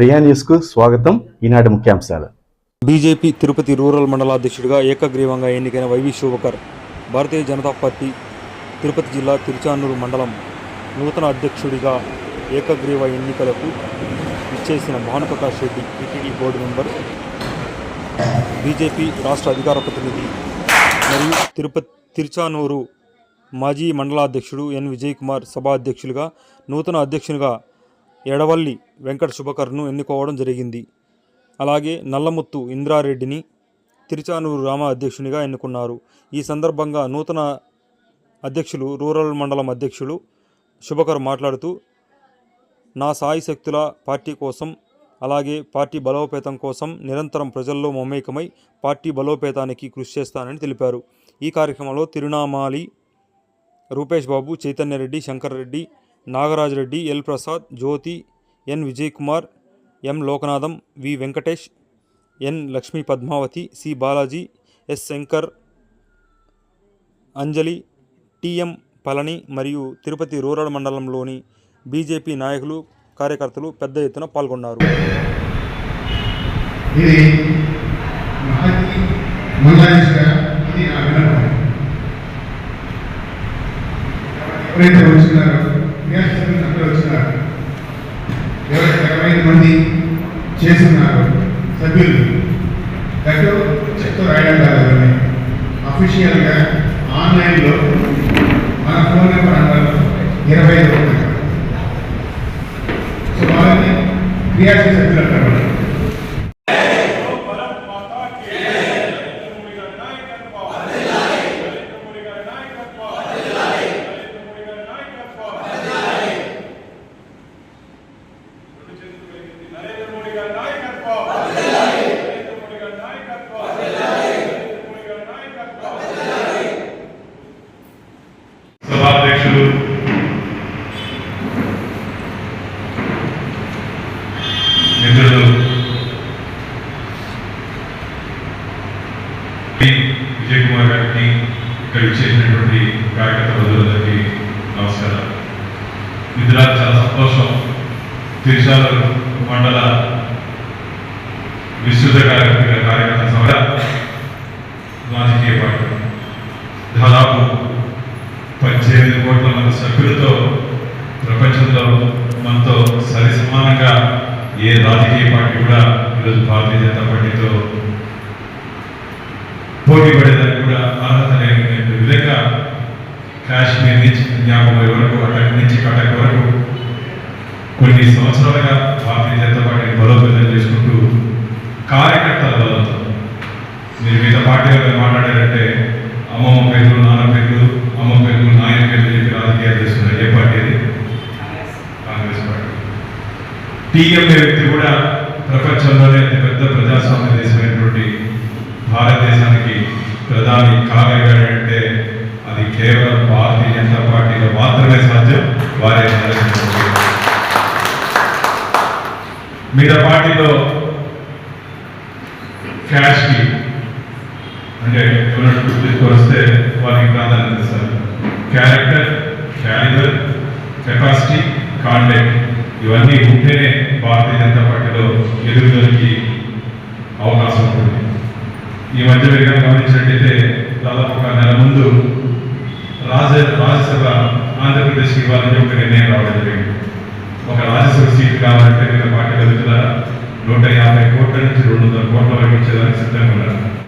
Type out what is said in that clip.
ప్రియా న్యూస్కు స్వాగతం. ఈనాటి ముఖ్యాంశాలు. బీజేపీ తిరుపతి రూరల్ మండలాధ్యక్షుడిగా ఏకగ్రీవంగా ఎన్నికైన Y V Shobhakar Bharatiya Janata party Tirupati జిల్లా తిరుచానూరు మండలం నూతన అధ్యక్షుడిగా ఏకగ్రీవ ఎన్నికలకు ఇచ్చేసిన Bhanuprakash Reddy TTD board member. BJP రాష్ట్ర అధికార ప్రతినిధి మరియు తిరుపతి తిరుచానూరు మాజీ మండలాధ్యక్షుడు ఎన్ విజయ్ కుమార్ సభా అధ్యక్షులుగా నూతన అధ్యక్షునిగా ఎడవల్లి వెంకట శుభకర్ను ఎన్నుకోవడం జరిగింది. అలాగే నల్లముత్తు ఇంద్రారెడ్డిని తిరుచానూరు రామ అధ్యక్షునిగా ఎన్నుకున్నారు. ఈ సందర్భంగా నూతన అధ్యక్షులు రూరల్ మండలం అధ్యక్షులు శుభకర్ మాట్లాడుతూ నా సాయి శక్తుల పార్టీ కోసం అలాగే పార్టీ బలోపేతం కోసం నిరంతరం ప్రజల్లో మమేకమై పార్టీ బలోపేతానికి కృషి చేస్తానని తెలిపారు. ఈ కార్యక్రమంలో Tirunamali Rupesh Babu Chaitanya Reddy Shankar Reddy Nagaraj Reddy L Prasad Jyothi N Vijay Kumar M Lokanatham V Venkatesh N Lakshmi Padmavathi C Balaji S Shankar Anjali T M Palani మరియు Tirupati rural మండలంలోని BJP నాయకులు కార్యకర్తలు పెద్ద ఎత్తున పాల్గొన్నారు. ఇది మహతి మంగళేశ్వర అందరూ వచ్చినారు. ఎవరైతే ఇరవై మంది చేస్తున్నారు? సభ్యులు. దట్టు చెక్తో రాయడం కాదు అఫీషియల్గా ఆన్లైన్లో మన ఫోన్ నెంబర్ అన్నారు ఇరవై ఐదు సో వాళ్ళని క్రియాశీల సభ్యులు అంటారు. అధ్యక్షులు మిత్రులు విజయ్ కుమార్ గారికి ఇక్కడ ఇచ్చేసినటువంటి కార్యకర్త బంధువులందరికీ నమస్కారం మిత్రులకు చాలా సంతోషం. తిరుచాల మండల విస్తృత కార్యకర్త కార్యకర్త సభ రాజకీయ పార్టీ. దాదాపు పద్దెనిమిది కోట్ల మంది సభ్యులతో ప్రపంచంలో మనతో సరి సమానంగా ఏ రాజకీయ పార్టీ కూడా ఈరోజు భారతీయ జనతా పార్టీతో పోటీ పడేదానికి కూడా అర్హత లేని విధంగా కాశ్మీర్ నుంచి కన్యాకుమారి వరకు అటక్ నుంచి కటక్ వరకు కొన్ని సంవత్సరాలుగా భారతీయ జనతా పార్టీని బలో టీఎంఏ వ్యక్తి కూడా ప్రపంచంలోనే అతిపెద్ద ప్రజాస్వామ్య దేశమైనటువంటి భారతదేశానికి ప్రధాని కాగలిగాడంటే అది కేవలం భారతీయ జనతా పార్టీలో మాత్రమే సాధ్యం వారే మిగతా పార్టీలో క్యాష్కి అంటే ఎవరైనా తీసుకొని వస్తే వారికి ప్రాధాన్యత ఇస్తారు. Character calibre capacity conduct. ఇవన్నీ ఉంటేనే భారతీయ జనతా పార్టీలో ఎదుగుదలకి అవకాశం ఉంటుంది. ఈ మధ్య మీరు గమనించినట్టయితే దాదాపు ఒక నెల ముందు రాజ రాజ్యసభ ఆంధ్రప్రదేశ్కి ఇవ్వాలని ఒక నిర్ణయం రావడం జరిగింది. ఒక రాజ్యసభ సీట్ కావాలంటే మీరు పార్టీలో వెళ్తున్నారా నూట యాభై కోట్ల నుంచి రెండు వందల కోట్ల వరకు ఇచ్చేదానికి సిద్ధంగా ఉన్నారు.